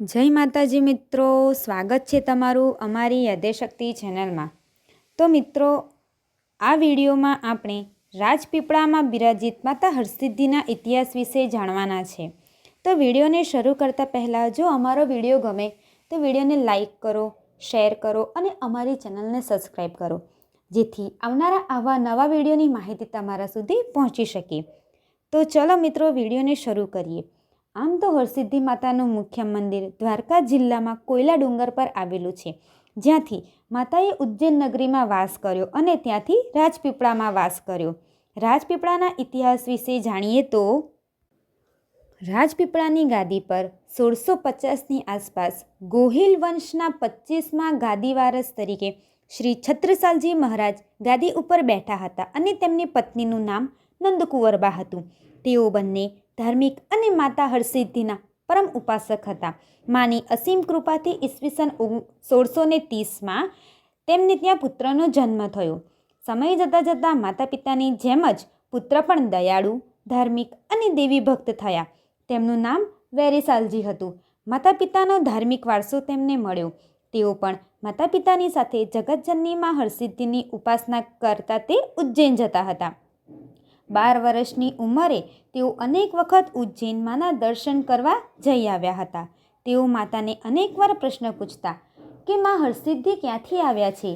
જય માતાજી મિત્રો, સ્વાગત છે તમારું અમારી યદેશક્તિ ચેનલમાં. તો મિત્રો, આ વિડીયોમાં આપણે રાજપીપળામાં બિરાજિત માતા હરસિદ્ધિના ઇતિહાસ વિશે જાણવાના છે. તો વિડીયોને શરૂ કરતાં પહેલાં, જો અમારો વીડિયો ગમે, તો વિડીયોને લાઈક કરો, શેર કરો અને અમારી ચેનલને સબસ્ક્રાઈબ કરો, જેથી આવનારા આવા નવા વિડીયોની માહિતી તમારા સુધી પહોંચી શકે. તો ચલો મિત્રો, વિડીયોને શરૂ કરીએ. આમ તો હરસિદ્ધિ માતાનું મુખ્ય મંદિર દ્વારકા જિલ્લામાં કોયલા ડુંગર પર આવેલું છે. જ્યાંથી માતાએ ઉજ્જૈન નગરીમાં વાસ કર્યો અને ત્યાંથી રાજપીપળામાં વાસ કર્યો. રાજપીપળાના ઇતિહાસ વિશે જાણીએ તો રાજપીપળાની ગાદી પર સોળસો પચાસની આસપાસ ગોહિલ વંશના પચીસમાં ગાદી વારસ તરીકે શ્રી છત્રસાલજી મહારાજ ગાદી ઉપર બેઠા હતા અને તેમની પત્નીનું નામ નંદકુંવરબા હતું. તેઓ બંને ધાર્મિક અને માતા હરસિદ્ધિના પરમ ઉપાસક હતા. માની અસીમ કૃપાથી ઈસવીસન સોળસો ને ત્રીસમાં તેમને ત્યાં પુત્રનો જન્મ થયો. સમય જતાં જતાં માતા પિતાની જેમ જ પુત્ર પણ દયાળુ, ધાર્મિક અને દેવી ભક્ત થયા. તેમનું નામ વેરીસાલજી હતું. માતા પિતાનો ધાર્મિક વારસો તેમને મળ્યો. તેઓ પણ માતા પિતાની સાથે જગતજનનીમાં હરસિદ્ધિની ઉપાસના કરતા તે ઉજ્જૈન જતા હતા. બાર વર્ષની ઉંમરે તેઓ અનેક વખત ઉજ્જૈનમાંના દર્શન કરવા જઈ આવ્યા હતા. તેઓ માતાને અનેકવાર પ્રશ્ન પૂછતા, કે માં હરસિદ્ધિ ક્યાંથી આવ્યા છે?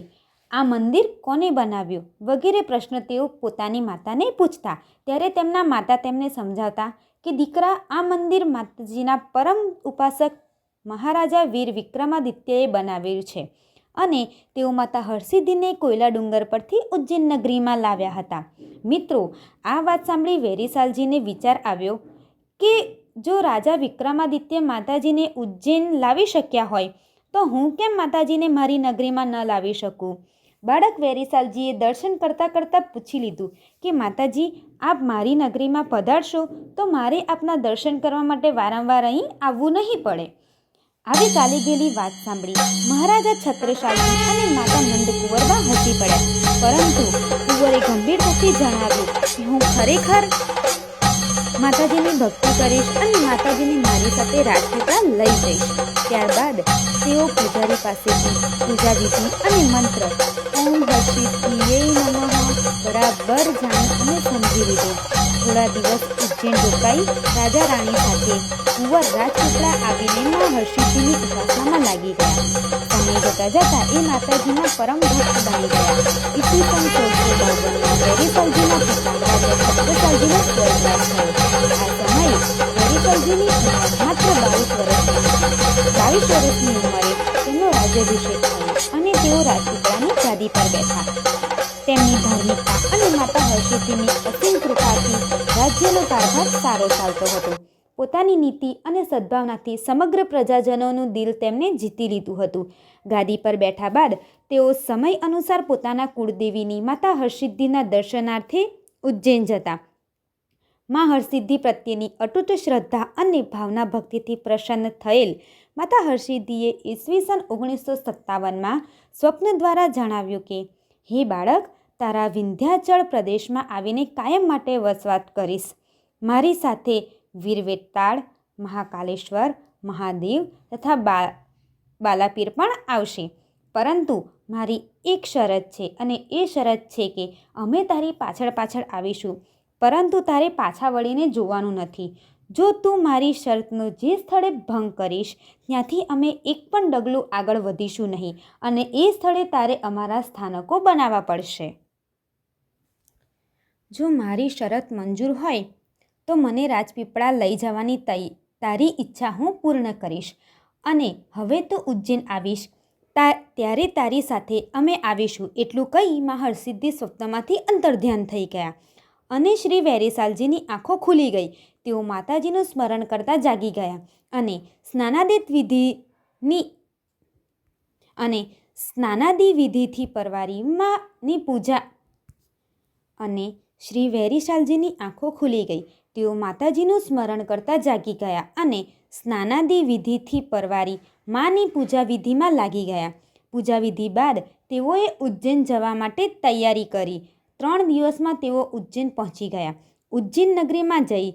આ મંદિર કોને બનાવ્યું? વગેરે પ્રશ્ન તેઓ પોતાની માતાને પૂછતા. ત્યારે તેમના માતા તેમને સમજાવતા કે, દીકરા, આ મંદિર માતાજીના પરમ ઉપાસક મહારાજા વીર વિક્રમાદિત્યએ બનાવ્યું છે. અને તેઓ માતા હરસિદ્ધિને કોયલા ડુંગર પરથી ઉજ્જૈન નગરીમાં લાવ્યા હતા. મિત્રો, આ વાત સાંભળી વેરીસાલજીને વિચાર આવ્યો કે જો રાજા વિક્રમાદિત્ય માતાજીને ઉજ્જૈન લાવી શક્યા હોય, તો હું કેમ માતાજીને મારી નગરીમાં ન લાવી શકું? બાળક વેરીસાલજીએ દર્શન કરતાં કરતાં પૂછી લીધું કે, માતાજી, આપ મારી નગરીમાં પધારશો તો મારે આપના દર્શન કરવા માટે વારંવાર અહીં આવવું નહીં પડે. આવી ગયેલી વાત સાંભળી મહારાજા છત્રશાલી અને માતા નંદ કુંવરબા હસી પડ્યા. પરંતુ કુંવરે ગંભીરતાથી જણાવ્યું કે હું ખરેખર માતાજીની ભક્તિ કરીશ અને માતાજીને મારી સાથે રાજપીપળા લઈ જઈશ. ત્યારબાદ તેઓ પૂજારી પાસેથી પૂજા વિધિ અને મંત્ર ઓમ હસી નમઃ બરાબર જાણી અને સમજી લીધો. થોડા દિવસ ઉજ્જૈન રોકાઈ રાજા રાણી સાથે કુંવર રાજપીપળા આવીને મા હર્ષિદ્ધિની ઉપાસનામાં લાગી ગયા. સમય જતા જતા એ માતાજીના પરમ ભક્ત બની ગયા. ઈસવીસન ચૌદસો બાવનમાં વેરીસલજીના પિતા રાજા છત્રસાલજીનો સ્વર્ગવાસ થયો. આ સમયે વેરીસલજીની ઉંમર માત્ર બાવીસ વર્ષની બાવીસ વર્ષની ઉંમરે તેમનો રાજ્યાભિષેક થયો અને તેઓ રાજપીપળાની ગાદી પર બેઠા. તેમની ધાર્મિકતા અને માતા હર્ષિદ્ધિની અસીમ કૃપાથી રાજ્યનો કારભાર સારો ચાલતો હતો. પોતાની નીતિ અને સદ્ભાવનાથી સમગ્ર પ્રજાજનોનું દિલ તેમને જીતી લીધું હતું. ગાદી પર બેઠા બાદ તેઓ સમય અનુસાર પોતાના કુળદેવીની માતા હરસિદ્ધિના દર્શનાર્થે ઉજ્જૈન જતા. મા હરસિદ્ધિ પ્રત્યેની અતૂટ શ્રદ્ધા અને ભાવના ભક્તિથી પ્રસન્ન થયેલ માતા હરસિદ્ધિએ ઈસવીસન ઓગણીસો સત્તાવનમાં સ્વપ્ન દ્વારા જણાવ્યું કે, હે બાળક તારા વિંધ્યાચળ પ્રદેશમાં આવીને કાયમ માટે વસવાટ કરીશ. મારી સાથે વીરવેતાળ મહાકાલેશ્વર, મહાદેવ તથા બા, બાલાપીર પણ આવશે. પરંતુ મારી એક શરત છે અને એ શરત છે કે અમે તારી પાછળ પાછળ આવીશું. પરંતુ તારે પાછા વળીને જોવાનું નથી. જો તું મારી શરતનો જે સ્થળે ભંગ કરીશ, ત્યાંથી અમે એક પણ ડગલું આગળ વધીશું નહીં અને એ સ્થળે તારે અમારા સ્થાનકો બનાવવા પડશે. જો મારી શરત મંજૂર હોય, તો મને રાજપીપળા લઈ જવાની તારી ઈચ્છા હું પૂર્ણ કરીશ. અને હવે તો ઉજ્જૈન આવીશ. તા, ત્યારે તારી સાથે અમે આવીશું એટલું કહી માં હરસિદ્ધિ સ્વપ્નમાંથી અંતર્ધ્યાન થઈ ગયા. અને શ્રી વેરીસાલજીની આંખો ખુલી ગઈ. તેઓ માતાજીનું સ્મરણ કરતા જાગી ગયા. અને સ્નાનાદિત વિધિની, અને સ્નાનાદિ વિધિથી પરવારીમાંની પૂજા, અને શ્રી વેરીશાલજીની આંખો ખુલી ગઈ. તેઓ માતાજીનું સ્મરણ કરતા જાગી ગયા અને સ્નાનાદિ વિધિથી પરવારી માની પૂજા વિધિમાં લાગી ગયા. પૂજા વિધિ બાદ તેઓએ ઉજ્જૈન જવા માટે તૈયારી કરી. ત્રણ દિવસમાં તેઓ ઉજ્જૈન પહોંચી ગયા. ઉજ્જૈન નગરીમાં જઈ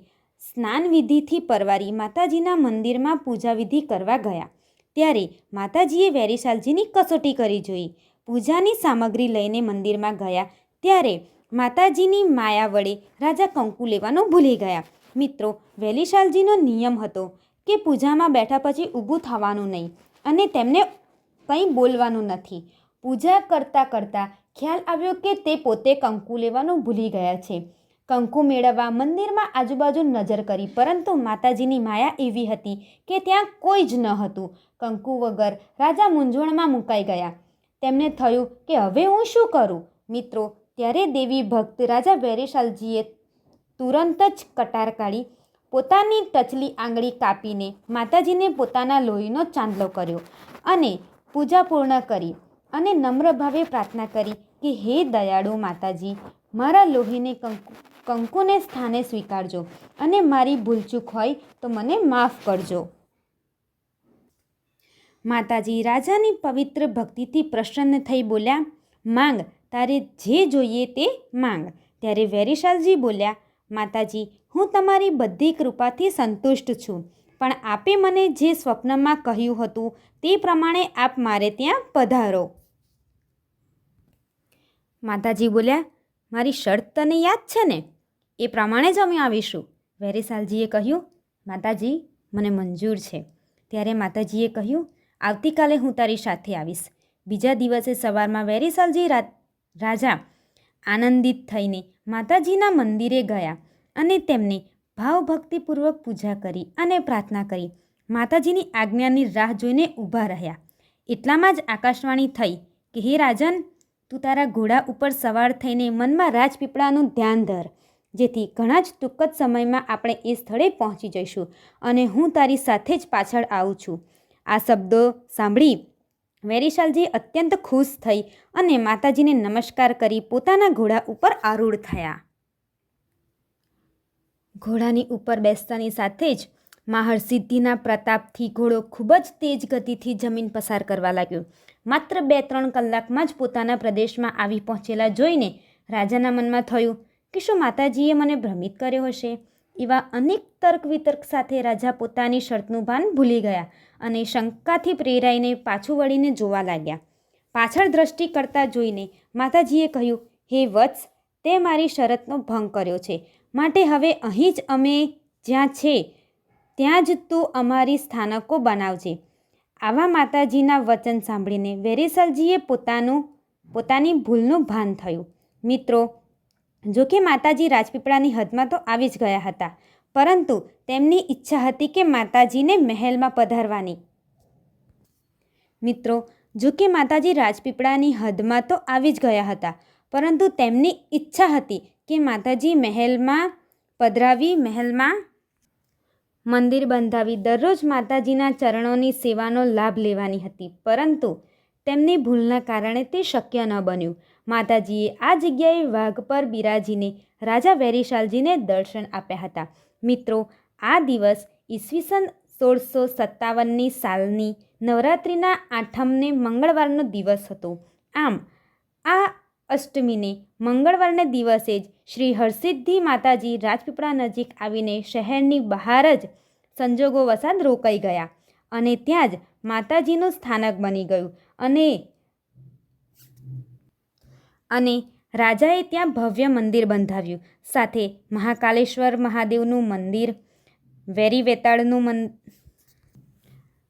સ્નાન વિધિથી પરવારી માતાજીના મંદિરમાં પૂજા વિધિ કરવા ગયા. ત્યારે માતાજીએ વેરીશાલજીની કસોટી કરી જોઈ. પૂજાની સામગ્રી લઈને મંદિરમાં ગયા. ત્યારે માતાજીની માયા વડે રાજા કંકુ લેવાનું ભૂલી ગયા. મિત્રો, વેલીશાલજીનો નિયમ હતો કે પૂજામાં બેઠા પછી ઊભું થવાનું નહીં અને તેમને કંઈ બોલવાનું નથી. પૂજા કરતાં કરતાં ખ્યાલ આવ્યો કે તે પોતે કંકુ લેવાનું ભૂલી ગયા છે. કંકુ મેળવવા મંદિરમાં આજુબાજુ નજર કરી, પરંતુ માતાજીની માયા એવી હતી કે ત્યાં કોઈ જ ન હતું. કંકુ વગર રાજા મૂંઝવણમાં મુકાઈ ગયા. તેમને થયું કે હવે હું શું કરું? મિત્રો ત્યારે દેવી ભક્ત રાજા વેરેશાલજીએ તુરંત જ કટાર કાઢી પોતાની ટચલી આંગળી કાપીને માતાજીને પોતાના લોહીનો ચાંદલો કર્યો અને પૂજા પૂર્ણ કરી અને નમ્ર ભાવે પ્રાર્થના કરી કે, હે દયાળુ માતાજી, મારા લોહીને કંકુ, કંકુને સ્થાને સ્વીકારજો અને મારી ભૂલચૂક હોય તો મને માફ કરજો. માતાજી રાજાની પવિત્ર ભક્તિથી પ્રસન્ન થઈ બોલ્યા, માંગ તારે જે જોઈએ તે માંગ. ત્યારે વેરીશાલજી બોલ્યા, માતાજી, હું તમારી બધી કૃપાથી સંતુષ્ટ છું. પણ આપે મને જે સ્વપ્નમાં કહ્યું હતું તે પ્રમાણે આપ મારે ત્યાં પધારો. માતાજી બોલ્યા, મારી શરત તને યાદ છે ને? એ પ્રમાણે જ અમે આવીશું. વેરીશાલજીએ કહ્યું, માતાજી, મને મંજૂર છે. ત્યારે માતાજીએ કહ્યું, આવતીકાલે હું તારી સાથે આવીશ. બીજા દિવસે સવારમાં વેરીશાલજી રા- રાજા આનંદિત થઈને માતાજીના મંદિરે ગયા અને તેમને ભાવભક્તિપૂર્વક પૂજા કરી અને પ્રાર્થના કરી. માતાજીની આજ્ઞાની રાહ જોઈને ઊભા રહ્યા. એટલામાં જ આકાશવાણી થઈ કે, હે રાજન, તું તારા ઘોડા ઉપર સવાર થઈને મનમાં રાજપીપળાનું ધ્યાન ધર, જેથી ઘણા જ ટૂંક જ સમયમાં આપણે એ સ્થળે પહોંચી જઈશું અને હું તારી સાથે જ પાછળ આવું છું આ શબ્દો સાંભળી વેરીશાલજી અત્યંત ખુશ થઈ અને માતાજીને નમસ્કાર કરી પોતાના ઘોડા ઉપર આરૂઢ થયા. ઘોડાની ઉપર બેસતાની સાથે જ મહારસિદ્ધિના પ્રતાપથી ઘોડો ખૂબ જ તેજ ગતિથી જમીન પસાર કરવા લાગ્યો. માત્ર બે ત્રણ કલાકમાં જ પોતાના પ્રદેશમાં આવી પહોંચેલા જોઈને રાજાના મનમાં થયું, કે શું માતાજીએ મને ભ્રમિત કર્યો હશે? એવા અનેક તર્ક વિતર્ક સાથે રાજા પોતાની શરતનું ભાન ભૂલી ગયા. અને શંકાથી પ્રેરાઈને પાછું વળીને જોવા લાગ્યા. પાછળ દ્રષ્ટિ કરતા જોઈને માતાજીએ કહ્યું, હે વત્સ, તે મારી શરતનો ભંગ કર્યો છે. માટે હવે અહીં જ અમે જ્યાં છે, ત્યાં જ તું અમારી સ્થાનકો બનાવજે. આવા માતાજીના વચન સાંભળીને વેરેસલજીએ પોતાનું, પોતાની ભૂલનું ભાન થયું. મિત્રો, જો કે માતાજી રાજપીપળાની હદમાં તો આવી જ ગયા હતા. પરંતુ તેમની ઈચ્છા હતી કે માતાજીને મહેલમાં પધારવાની. મિત્રો, જો કે માતાજી રાજપીપળાની હદમાં તો આવી જ ગયા હતા, પરંતુ તેમની ઈચ્છા હતી કે માતાજી મહેલમાં પધરાવી, મહેલમાં મંદિર બંધાવી, દરરોજ માતાજીના ચરણોની સેવાનો લાભ લેવાની હતી. પરંતુ તેમની ભૂલના કારણે તે શક્ય ન બન્યું. માતાજીએ આ જગ્યાએ વાઘ પર બિરાજીને, રાજા વેરીશાલજીને દર્શન આપ્યા હતા. મિત્રો, આ દિવસ ઈસવીસન સોળસો સત્તાવનની સાલની નવરાત્રિના આઠમને મંગળવારનો દિવસ હતો. આમ, આ અષ્ટમીને મંગળવારને દિવસે જ શ્રી હરસિદ્ધિ માતાજી રાજપીપળા નજીક આવીને શહેરની બહાર જ સંજોગો વસાત રોકાઈ ગયા અને ત્યાં જ માતાજીનું સ્થાનક બની ગયું અને અને રાજાએ ત્યાં ભવ્ય મંદિર બંધાવ્યું. સાથે મહાકાલેશ્વર મહાદેવનું મંદિર, વેરી વેતાળનું મન,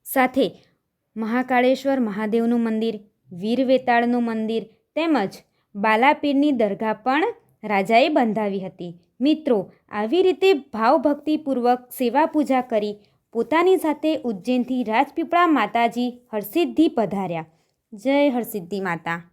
સાથે મહાકાળેશ્વર મહાદેવનું મંદિર, વીર વેતાળનું મંદિર તેમજ બાલાપીરની દરગાહ પણ રાજાએ બંધાવી હતી. મિત્રો, આવી રીતે ભાવભક્તિપૂર્વક સેવા પૂજા કરી પોતાની સાથે ઉજ્જૈનથી રાજપીપળા માતાજી હરસિદ્ધિ પધાર્યા. જય હરસિદ્ધિ માતા.